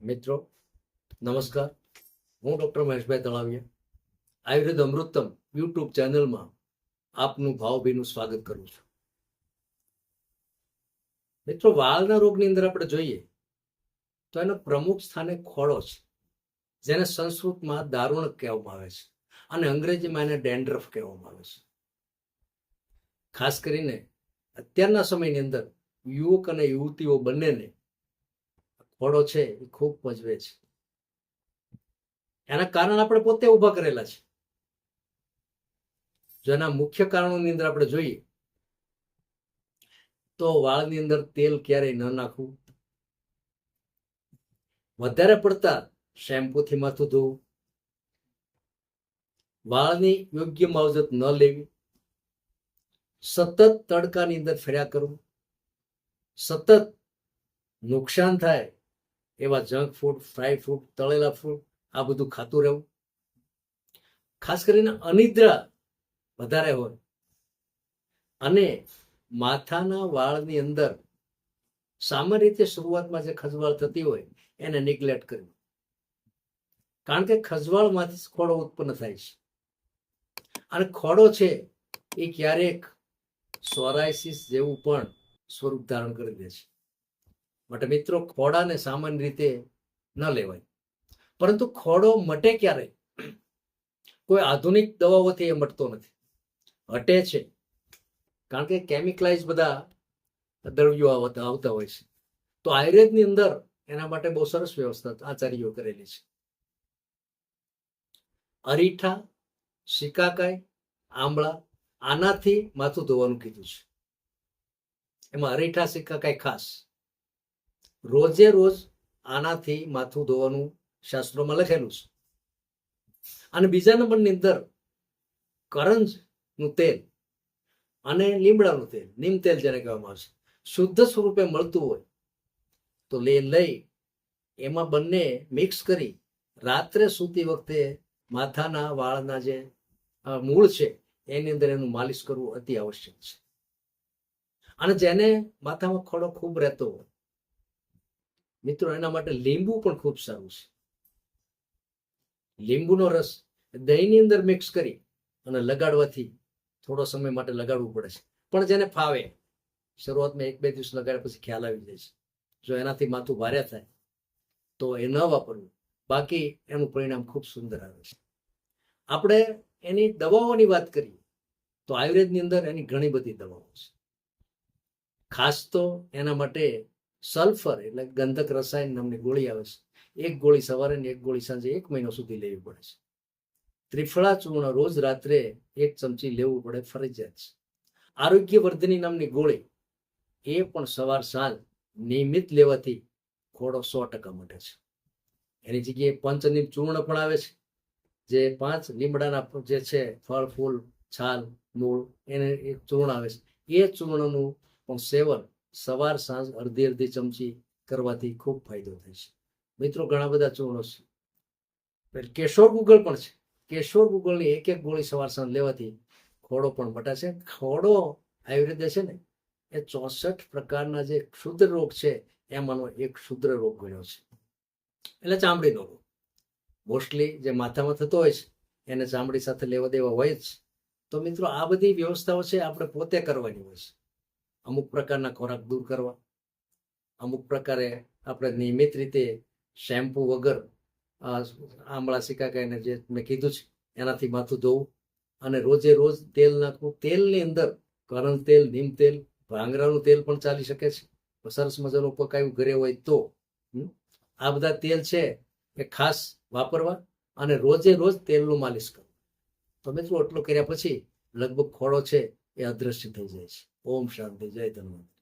મિત્રો, નમસ્કાર. હું ડૉક્ટર મહેશભાઈ તળાવિયા, આયુર્વેદ અમૃતમ યુટ્યુબ ચેનલમાં આપનું ભાવભીનું સ્વાગત કરું છું. મિત્રો, વાળના રોગની અંદર આપણે જોઈએ તો એનો પ્રમુખ સ્થાને ખોળો છે, જેને સંસ્કૃતમાં દારૂણ કહેવામાં આવે છે અને અંગ્રેજીમાં એને ડેન્ડ્રફ કહેવામાં આવે છે. ખાસ કરીને અત્યારના સમયની અંદર યુવક અને યુવતીઓ બંનેને ખોડો છે એ ખૂબ મજવે છે. એના કારણ આપણે પોતે ઊભા કરેલા છે. જો એના મુખ્ય કારણોની અંદર આપણે જોઈએ, તો વાળની અંદર તેલ ક્યારેય ન નાખવું. વધારે પડતા શેમ્પૂથી માથું ધોવું. વાળની યોગ્ય માવજત ન લેવી. સતત તડકાની અંદર ફેર્યા કરવું. સતત નુકસાન થાય એવા જંક ફૂડ ફ્રાય ફૂડ તળેલા ફૂડ આ બધું ખાતું રહેવું. ખાસ કરીને અનિદ્રા વધારે હોય. અને માથાના વાળની અંદર સામાન્ય રીતે શરૂઆતમાં જે ખજવાળ થતી હોય, એને નિગ્લેક્ટ કરવી. કારણ કે ખજવાળમાંથી ખોડો ઉત્પન્ન થાય છે. અને ખોડો છે, એ ક્યારેક સોરાયસિસ જેવું પણ સ્વરૂપ ધારણ કરી દે છે. માટે મિત્રો, ખોડાને સામાન્ય રીતે ન લેવાય. પરંતુ ખોડો મટે ક્યારે? કોઈ આધુનિક દવાઓથી એ મટતો નથી. હટે છે. કારણ કે કેમિકલાઇઝ બધા દ્રવ્યો આવતા હોય છે. તો આયુર્વેદની અંદર એના માટે બહુ સરસ વ્યવસ્થા આચાર્યો કરેલી છે. અરીઠા શિકાકાય આંબળા આનાથી માથું ધોવાનું કીધું છે. એમાં અરીઠા સિકાકાઈ ખાસ. રોજે રોજ આનાથી માથું ધોવાનું શાસ્ત્રોમાં લખેલું છે. અને બીજા નંબરની અંદર કરંજનું તેલ અને લીમડાનું તેલ, નીમ તેલ જેને કહેવામાં આવે છે, શુદ્ધ સ્વરૂપે મળતું હોય તો લે લઈ એમાં બંને મિક્સ કરી રાત્રે સૂતી વખતે માથાના વાળના જે મૂળ છે, એની અંદર એનું માલિશ કરવું અતિ આવશ્યક છે. અને જેને માથામાં ખોડો ખૂબ રહેતો હોય મિત્રો, એના માટે લીંબુ પણ ખૂબ સારું છે. લીંબુનો રસ દહીંની અંદર મિક્સ કરી અને લગાડવાથી થોડો સમય માટે લગાડવું પડે છે. પણ જેને ફાવે, શરૂઆતમાં એક બે દિવસ લગાડ્યા પછી ખ્યાલ આવી જાય છે. જો એનાથી માથું ભારે થાય, તો એ ન વાપરવું. બાકી એનું પરિણામ ખૂબ સુંદર આવે છે. આપણે એની દવાઓની વાત કરીએ, તો આયુર્વેદની અંદર એની ઘણી બધી દવાઓ છે. ખાસ તો એના માટે સલ્ફર એટલે ગંધક રસાયણ નામની ગોળી આવે છે. એક ગોળી સવારે ને એક ગોળી સાંજે એક મહિનો સુધી લેવી પડે છે. ત્રિફળા ચૂર્ણ રોજ રાત્રે એક ચમચી લેવું પડે ફરજિયાત છે. આરોગ્યવર્ધની નામની ગોળી એ પણ સવાર સાંજ નિયમિત લેવાથી ખોડો સો ટકા મટે છે. એની જગ્યાએ પંચનીમ ચૂર્ણ પણ આવે છે. જે પાંચ લીમડાના જે છે ફળ, ફૂલ, છાલ, મૂળ એને ચૂર્ણ આવે છે. એ ચૂર્ણનું પણ સેવન સવાર, સાંજ, અડધી અડધી ચમચી કરવાથી ખૂબ ફાયદો થાય છે. મિત્રો, ઘણા બધા ચૂર્ણો છે. કેશોર ગુગળ પણ છે. કેશોર ગુગળની એક એક ગોળી સવાર, સાંજ લેવાથી ખોડો પણ મટાશે ખોડો આયુર્વેદ છે ને, એ ચોસઠ પ્રકારના જે ક્ષુદ્ર રોગ છે, એમાંનો એક ક્ષુદ્ર રોગ ગણ્યો છે. એટલે ચામડીનો રોગ. મોસ્ટલી જે માથામાં થતો હોય છે, એને ચામડી સાથે લેવા દેવા હોય જ. તો મિત્રો, આ બધી વ્યવસ્થાઓ છે, આપણે પોતે કરવાની હોય છે. અમુક પ્રકારના ખોરાક દૂર કરવા, અમુક પ્રકારે આપણે નિયમિત રીતે શેમ્પુ વગર, આ આમળા સિકાકાઈને જે મેં કીધું છે, એનાથી માથું ધોવું અને રોજે રોજ તેલ નાખવું. તેલની અંદર કરન તેલ, નીમ તેલ, ભાંગરાનું તેલ પણ ચાલી શકે છે. સરસ મજાનું પકાયું ઘરે હોય તો. આ બધા તેલ છે એ ખાસ વાપરવા અને રોજે રોજ તેલનું માલિશ કરવું. તમે જો એટલું કર્યા પછી લગભગ ખોળો છે એ અદ્રશ્ય થઈ જાય છે. ઓમ શાંતિ જય ધન્યવાદ